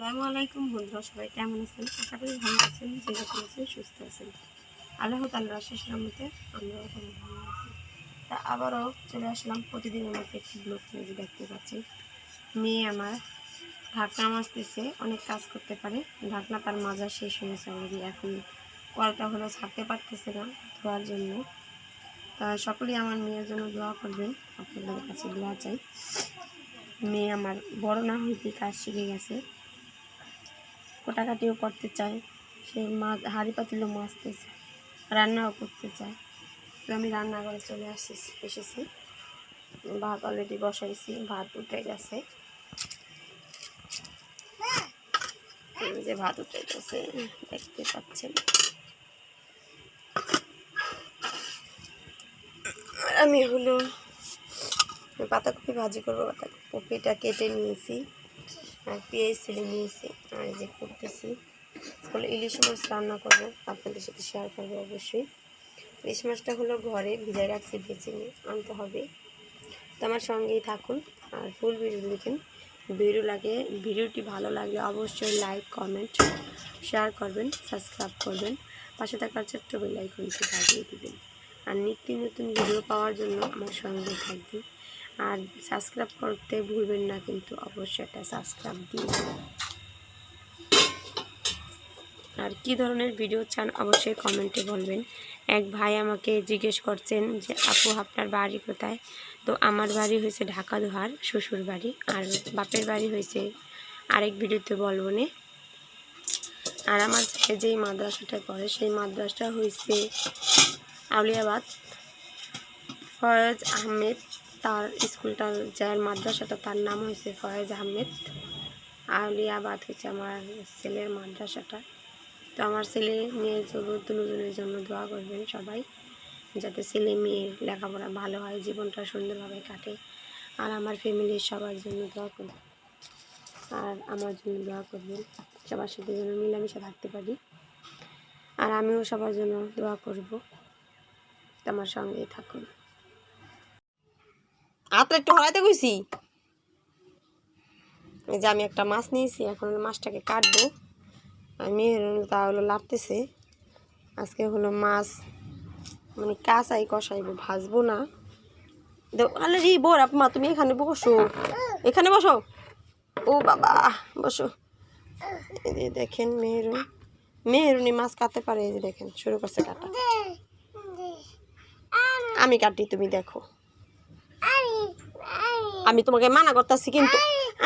আসসালামু আলাইকুম বন্ধুরা, সবাই কেমন আছেন? আশা করি ভালো আছেন যে যখন আছেন, সুস্থ আছেন। আল্লাহ তাল্লাহ শেষ রহমতে আমরাও ভালো আছি। তা আবারও চলে আসলাম প্রতিদিনের মধ্যে একটি ব্লগ নিয়ে দেখতে পাচ্ছি। মেয়ে আমার ঢাকনা মাজতেছে, অনেক কাজ করতে পারে। ঢাকনা তার মাজা শেষ হয়েছে অলরেডি, এখন কলটা হলো ছাড়তে পারতেছে না ধোয়ার জন্য। তা সকলেই আমার মেয়ের জন্য দোয়া করবেন, আপনাদের কাছে দোয়া চাই। মেয়ে আমার বড় না হইতে কাজ শিখে গেছে। কোটাকাটিও করতে চায়। সে মাছ, হাঁড়ি পাতিলও মাজতেছে, রান্নাও করতে চায়। তো আমি রান্না করে চলে আসছি এসেছি। ভাত অলরেডি বসাইছি, ভাত উঠে গেছে। যে ভাত উঠে গেছে, দেখতে পাচ্ছেন। আমি হলো পাতাকপি ভাজি করব পাতাকপিটা কেটে নিয়েছি। আর পেঁয়াজ ছেড়ে নিয়েছি। আর যে করতেছি। তাহলে ইলিশ মাছ রান্না করব। আপনাদের সাথে শেয়ার করব অবশ্যই। ইলিশ মাছটা হলো ঘরে ভিজাই রাখছি, ভেজে নিয়ে আনতে হবে। তো আমার সঙ্গেই থাকুন আর ফুল ভিডিও দেখেন। ভিডিও লাগে, ভিডিওটি ভালো লাগলে অবশ্যই লাইক কমেন্ট শেয়ার করবেন সাবস্ক্রাইব করবেন। পাশে থাকার ছোট্ট বেল আইকনটি বাজিয়ে দেবেন। আর নিত্য নতুন ভিডিও পাওয়ার জন্য আমার সঙ্গে থাকবেন। আর সাবস্ক্রাইব করতে ভুলবেন না কিন্তু অবশ্যই একটা সাবস্ক্রাইব দেবেন। আর কি ধরনের ভিডিও চান অবশ্যই কমেন্টে বলবেন। এক ভাই আমাকে জিজ্ঞেস করছেন যে, আপু, আপনার বাড়ি কোথায়? তো আমার বাড়ি হয়েছে ঢাকা দোহার, শ্বশুর বাড়ি। আর বাপের বাড়ি হয়েছে আরেক ভিডিওতে বলব নে। আর আমার ছেলে যেই মাদ্রাসাটা করে সেই মাদ্রাসাটা হয়েছে আউলিয়াবাদ। ফয়েজ আহমেদ তার স্কুলটা যার মাদ্রাসাটা তার নাম হয়েছে ফয়েজ আহমেদ। আউলিয়াবাদ হচ্ছে আমার ছেলের মাদ্রাসাটা। তো আমার ছেলে মেয়ের জন্য দুজনের জন্য দোয়া করবেন সবাই, যাতে ছেলে মেয়ের লেখাপড়া ভালো হয়, জীবনটা সুন্দরভাবে কাটে। আর আমার ফ্যামিলির সবার জন্য দোয়া করবেন। আর আমার জন্য দোয়া করবেন। সবার সাথে যেন মিলামিশে থাকতে পারি। আর আমিও সবার জন্য দোয়া করব। আমার সঙ্গেই থাকুন। আত্রা একটু হরাইতে কইছি। এই যে আমি একটা মাছ নিয়েছি, এখন মাছটাকে কাটবো। আমি তা হলো লাড়তেছে আজকে হলো মাছ মানে কাঁচাই, কষাইবো, ভাজবো না। আলে রি বোর আপমা, তুমি এখানে বসো। এখানে বসো। ও বাবা, বসো। দেখেন মেহরুন। মেহরুনি মাছ কাটতে পারে, এই যে দেখেন, শুরু করছে কাটা। আমি কাটি, তুমি দেখো। আমি তোমাকে মানা করতেছি কিন্তু।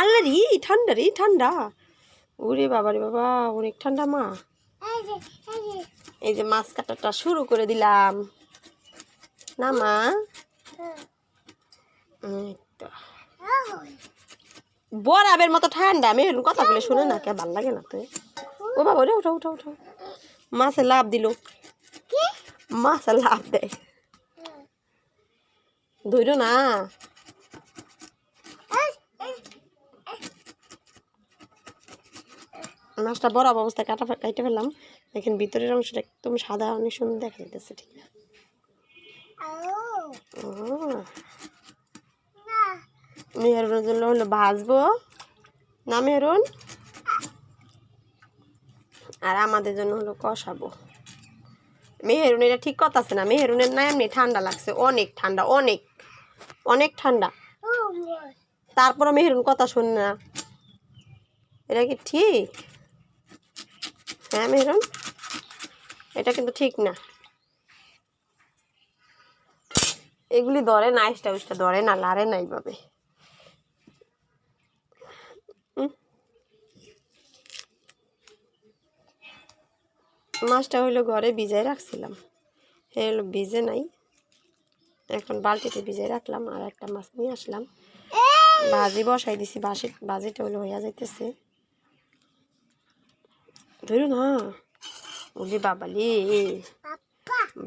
আল্লাহ রি ঠান্ডা রে ঠান্ডা। ওরে বাবা রে বাবা অনেক ঠান্ডা মা। এই যে মাছ কাটাটা শুরু করে দিলাম। না মা? বরাবের মতো ঠান্ডা আমি এরকম কথা বলে শুনে না কে ভালো লাগে না তো। ও বাবা রে উঠো উঠো উঠো। মাছে লাভ দিল। মাছে লাভ দেয়। ধৈর না। মাছটা বড় অবস্থায় কাটা কাটে ফেললাম। দেখেন ভিতরের অংশটা একদম সাদা অনেক সুন্দর দেখা যাইতেছে ঠিক না? মেহরুনের জন্য হলো ভাজবো। না মেহরুন আর আমাদের জন্য হলো কষাবো। মেহরুন এটা ঠিক কথা আছে না? মেহরুনের না এমনি ঠান্ডা লাগছে। অনেক ঠান্ডা অনেক অনেক ঠান্ডা। তারপরে মেহরুন কথা শুন না। এটা কি ঠিক? হ্যাঁ মেহরুন? এটা কিন্তু ঠিক না। এগুলি ধরে না আইসটা উইসটা ধরে না লারে না এইভাবে। মাছটা হইল ঘরে ভিজাই রাখছিলাম। হলো ভিজে নাই। এখন বালতিতে ভিজাই রাখলাম আর একটা মাছ নিয়ে আসলাম। ভাজি বসাই দিছি বাসি ভাজিটা হলো হইয়া যাইতেছে। ধরুন হ্যাঁ বলি বাবালি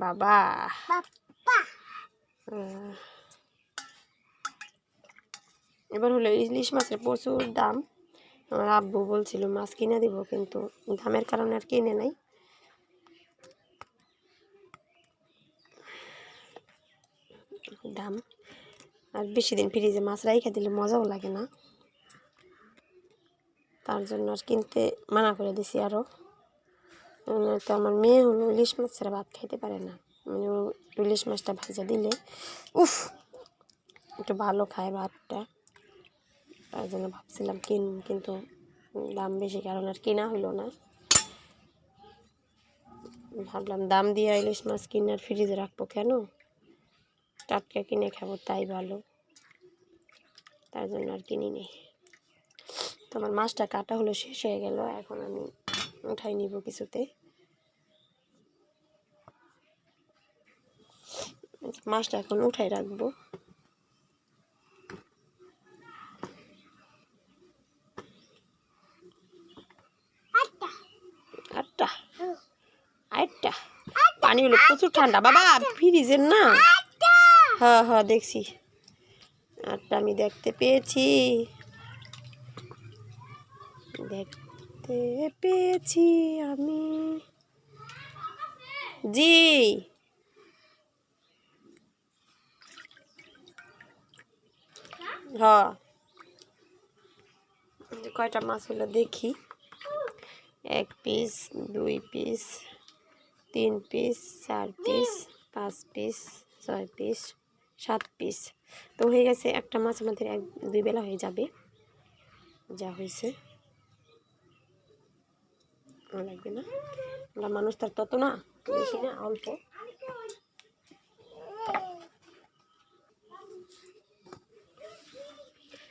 বাবা। এবার হলো ইলিশ মাছের প্রচুর দাম। আমার আব্বু বলছিল মাছ কিনে দিব কিন্তু দামের কারণে আর কিনে নাই। দাম। আর বেশি দিন ফ্রিজে মাছ রাইখা দিলে মজাও লাগে না। তার জন্য আর কিনতে মানা করে দিছি আরও তো আমার মেয়ে হলো ইলিশ মাছ ছাড়া ভাত খাইতে পারে না। মানে ইলিশ মাছটা ভাজা দিলে, উফ, একটু ভালো খায় ভাতটা। তার জন্য ভাবছিলাম কিন, কিন্তু দাম বেশি, কারণ আর কেনা হলো না। ভাবলাম দাম দিয়ে ইলিশ মাছ কিনে আর ফ্রিজে রাখব কেন? টাটকা কিনে খাব, তাই ভালো। তার জন্য আর কিনি নি তো আমার মাছটা কাটা হলো শেষ হয়ে গেল। এখন আমি উঠাই নিব কিছুতে। মাছটা এখন উঠাই রাখব। আটটা। আটটা? পানি হলো প্রচুর ঠান্ডা। বাবা ফ্রিজের না? হ্যাঁ হ্যাঁ দেখছি। আটটা আমি দেখতে পেয়েছি। দেখতে পেয়েছি আমি। জি। কয়টা মাছ হলো দেখি। এক পিস দুই পিস তিন পিস চার পিস পাঁচ পিস ছয় পিস সাত পিস তো হয়ে গেছে, একটা মাছ আমাদের এক, দুই বেলা হয়ে যাবে। যা হয়েছে। ভালো লাগবে না। আমরা মানুষ তার তত না, বেশি না, অল্প।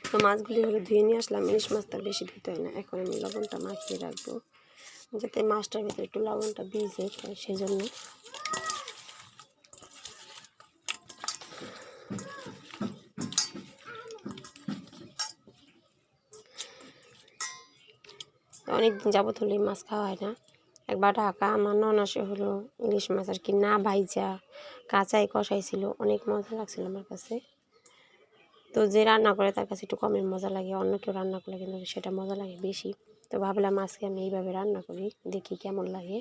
তো মাছগুলি হলো ধুয়ে নিয়ে আসলাম, ইলিশ মাছ তার বেশি ধুতে হয় না। এখন আমি লবণটা মাখিয়ে রাখব। যাতে মাছটার ভিতরে একটু লবণটা ভিজে সেই জন্য। অনেকদিন যাবত হলো মাছ খাওয়া হয় না। একবার ঢাকা, আমার ননাসে হলো ইলিশ মাছ আর কি, না ভাইজা, কাঁচাই কষাই ছিল অনেক মজা লাগছিল আমার কাছে। তো যে রান্না করে তার কাছে একটু কমের মজা লাগে, অন্য কেউ রান্না করলে কিন্তু সেটা মজা লাগে বেশি। তো ভাবলাম আজকে আমি এইভাবে রান্না করি, দেখি কেমন লাগে।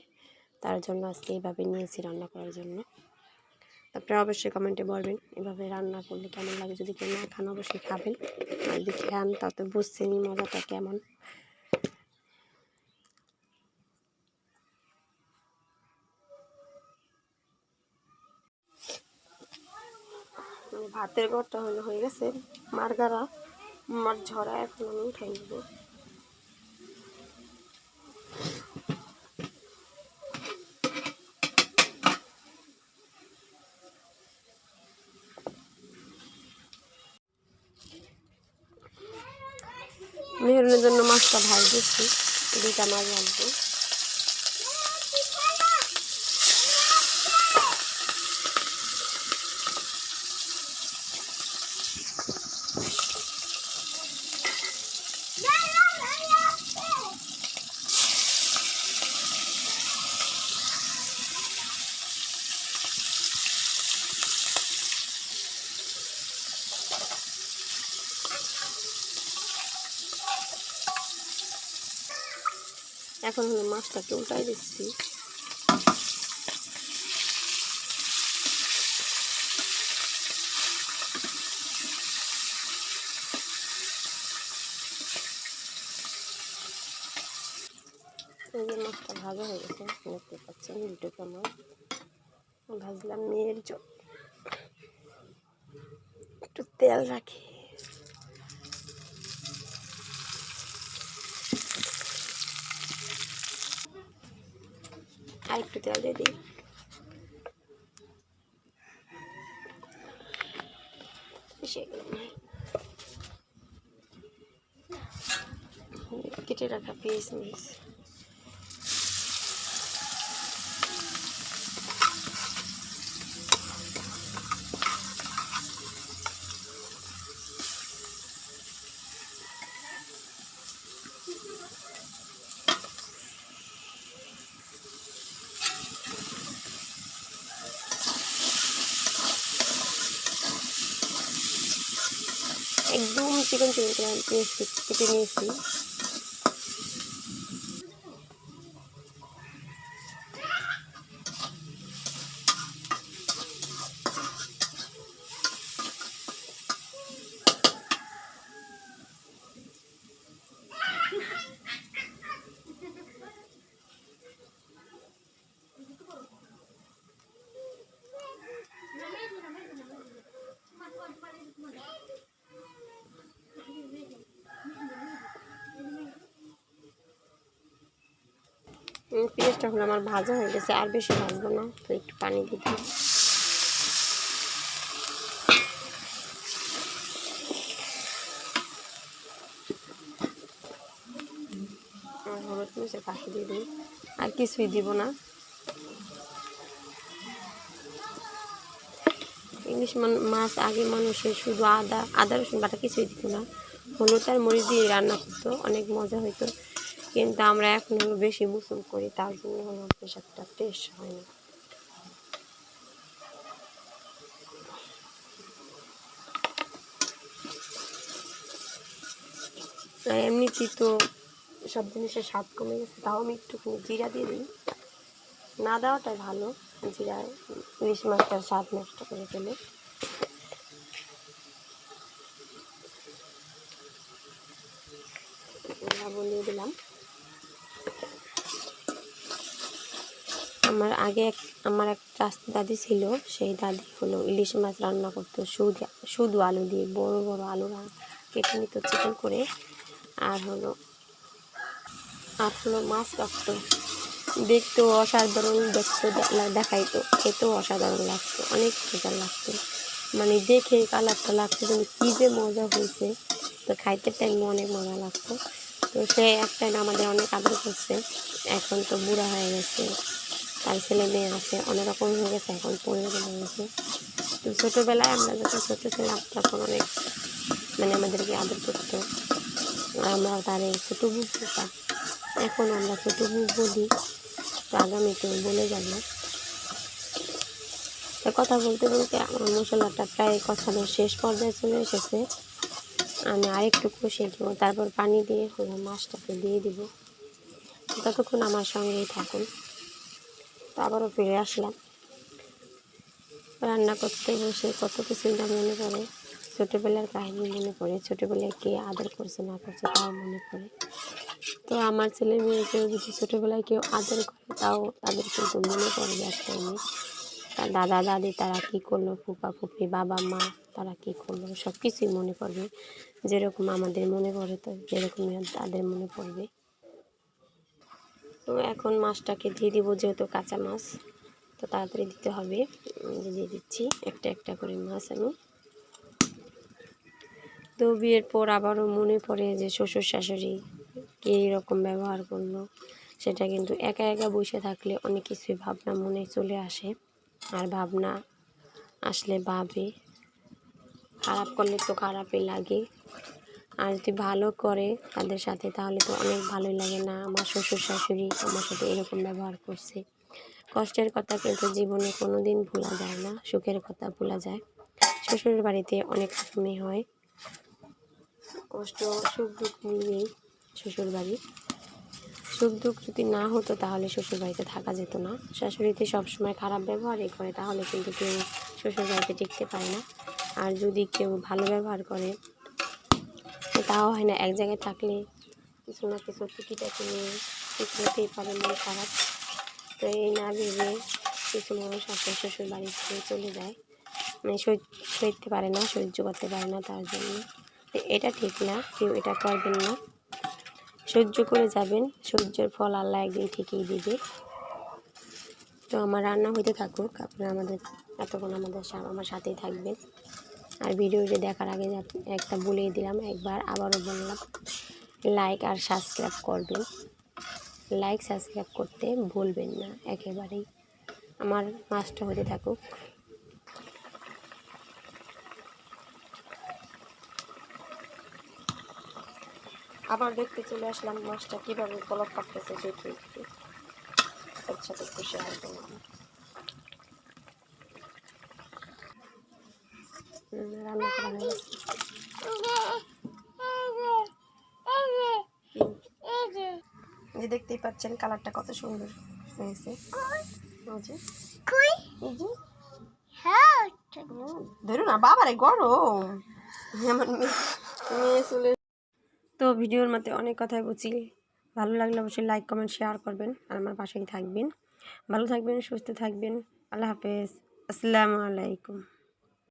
তার জন্য আজকে এইভাবে নিয়েছি রান্না করার জন্য। আপনারা অবশ্যই কমেন্টে বলবেন এভাবে রান্না করলে কেমন লাগে। যদি কেউ না খান, অবশ্যই খাবেন। আর যদি খান, তাতে বুঝছেনই মজাটা কেমন মানে ভাতের ঘরটা হলে হয়ে গেছে। মারগারা মার ঝরা এখন আমি উঠাই নেব। মেহরুনের জন্য মাছটা ভাজ দিচ্ছি দুইটা মাছ রাখব এখন হলো মাছটাকে উল্টাই দিচ্ছি। এই যে মাছটা ভাজা হয়ে গেছে, দেখতে পাচ্ছেন দুটো কেমন ভাজলাম মেয়ের জন্য একটু তেল রাখি। আর একটু তেল দিয়ে দিই। কেটে রাখা পিস মিস একদম চিকন চিকন করে আমি হলো আমার ভাজা হয়ে গেছে, আর বেশি ভাজবো না, তো একটু পানি আর হলুদ পাখি দিয়ে দিই। আর কিছুই দিব না। ইলিশ মাছ আগে মানুষের শুধু আদা আদা রসুন বাটা কিছুই দিত না। হলুদ আর মরিচ দিয়ে রান্না করতো, অনেক মজা হতো কিন্তু আমরা এখন হলো বেশি মুসুম করি, তার জন্য হলো বেশ টেস্ট হয় না। এমনিতেই তো সব জিনিসের স্বাদ কমে গেছে, তাও আমি একটুখানি জিরা দিয়ে দিই। না দেওয়াটাই ভালো জিরা ইলিশ মাছটার স্বাদ নষ্ট করে ফেলে লবণ দিয়ে দিলাম আমার আগে এক, আমার এক দাদি ছিল, সেই দাদি হলো ইলিশ মাছ রান্না করতো শুধু শুধু আলু দিয়ে, বড় বড় আলু কেটে নিত চিকেন করে। আর হলো আর হলো মাছ রাখতো। দেখতেও অসাধারণ, দেখতে দেখাইতো, খেতেও অসাধারণ লাগতো, অনেক মজা লাগতো। মানে দেখে কালারটা লাগতো যেন কী যে মজা হয়েছে। তো খাইতে টাইমে অনেক মজা লাগতো। তো সে এক টাইম আমাদের অনেক আদর করছে। এখন তো বুড়া হয়ে গেছে। তার ছেলে মেয়ে আছে অনেক রকম হয়ে গেছে, এখন পরিবর্তন গেছে। তো ছোটোবেলায় আমরা যখন ছোটো ছিলাম, তখন অনেক মানে আমাদেরকে আদর করতো। আমরা তার এই ছোটো বুক বলতাম এখন আমরা ছোটো বুক বলি তো আগামীতে বলে যাব তো কথা বলতে বলতে আমার মশলাটা প্রায় কষানোর শেষ পর্যায়ে চলে এসেছে। আমি আরেকটু কষিয়ে দেবো তারপর পানি দিয়ে মাছটাকে দিয়ে দিব। ততক্ষণ আমার সঙ্গেই থাকুন। তো আবারও ফিরে আসলাম। রান্না করতে বসে কত কিছু না মনে পড়ে, ছোটোবেলার কাহিনী মনে পড়ে, ছোটোবেলায় কে আদর করছে, না করছে তাও মনে পড়ে। তো আমার ছেলে মেয়েকেও যদি ছোটোবেলায় কেউ আদর করে, তাও তাদের কিন্তু মনে পড়বে এক টাইমে দাদা, দাদি তারা কী করল, ফুপা, ফুপি, বাবা, মা তারা কী করল সব কিছুই মনে পড়বে। যেরকম আমাদের মনে পড়ে, তো যেরকমই তাদের মনে পড়বে। তো এখন মাছটাকে দিয়ে দিব যেহেতু কাঁচা মাছ, তো তাড়াতাড়ি দিতে হবে। দিয়ে দিচ্ছি, একটা একটা করে মাছ আমি। তো বিয়ের পর আবারও মনে পড়ে যে শ্বশুর শাশুড়ি কী রকম ব্যবহার করল, সেটা কিন্তু একা একা বসে থাকলে অনেক কিছুই ভাবনা মনে চলে আসে। আর ভাবনা আসলে ভাবে, খারাপ করলে তো খারাপই লাগে। আর যদি ভালো করে তাদের সাথে, তাহলে তো অনেক ভালোই লাগে না। আমার শ্বশুর, শাশুড়ি আমার সাথে এরকম ব্যবহার করছে। কষ্টের কথা কিন্তু জীবনে কোনো দিন ভোলা যায় না, সুখের কথা ভোলা যায়। শ্বশুরের বাড়িতে অনেক রকমই হয়। কষ্ট, সুখ, দুঃখ মিলিয়েই শ্বশুর বাড়ি। সুখ, দুঃখ যদি না হতো, তাহলে শ্বশুর বাড়িতে থাকা যেত না। শাশুড়িতে সবসময় খারাপ ব্যবহারই করে, তাহলে কিন্তু কেউ শ্বশুর বাড়িতে টিকতে পারে না। আর যদি কেউ ভালো ব্যবহার করে তাও হয় না, এক জায়গায় থাকলে কিছু না কিছু টিকিটাকি নিয়ে কিছু হতেই পারে মন খারাপ। তো এই না ভেবে কিছু মানুষ আছে শ্বশুর বাড়ি ছেড়ে চলে যায়। মানে সইতে পারে না, সহ্য করতে পারে না তার জন্য। এটা ঠিক না, কেউ এটা করবেন না। সহ্য করে যাবেন, সহ্যের ফল আল্লাহ একদিন ঠিকই দিবে। তো আমার রান্না হইতে থাকুক, আপনারা আমাদের, এতক্ষণ আমাদের আমার সাথেই থাকবেন। আর ভিডিওটি দেখার আগে একটা বলেই দিলাম, একবার আবারও বললাম লাইক আর সাবস্ক্রাইব করবেন। লাইক সাবস্ক্রাইব করতে ভুলবেন না, একেবারেই। আমার মাছটা হতে থাকুক। আবার দেখতে চলে আসলাম মাছটা কীভাবে পলক কাটতেছে দেখে একটু। তার সাথে একটু শেয়ার করলাম রান্না করা হয়ে গেছে যে দেখতেই পাচ্ছেন কালারটা কত সুন্দর হয়েছে। এই যে, এই যে। হুম, ধরুন না বাবারে গরম। আমার মেয়ে চলে তো ভিডিওর মধ্যে অনেক কথাই বলছি। ভালো লাগলে অবশ্যই লাইক কমেন্ট শেয়ার করবেন। আর আমার পাশেই থাকবেন। ভালো থাকবেন সুস্থ থাকবেন। আল্লাহ হাফেজ। আসসালামু আলাইকুম।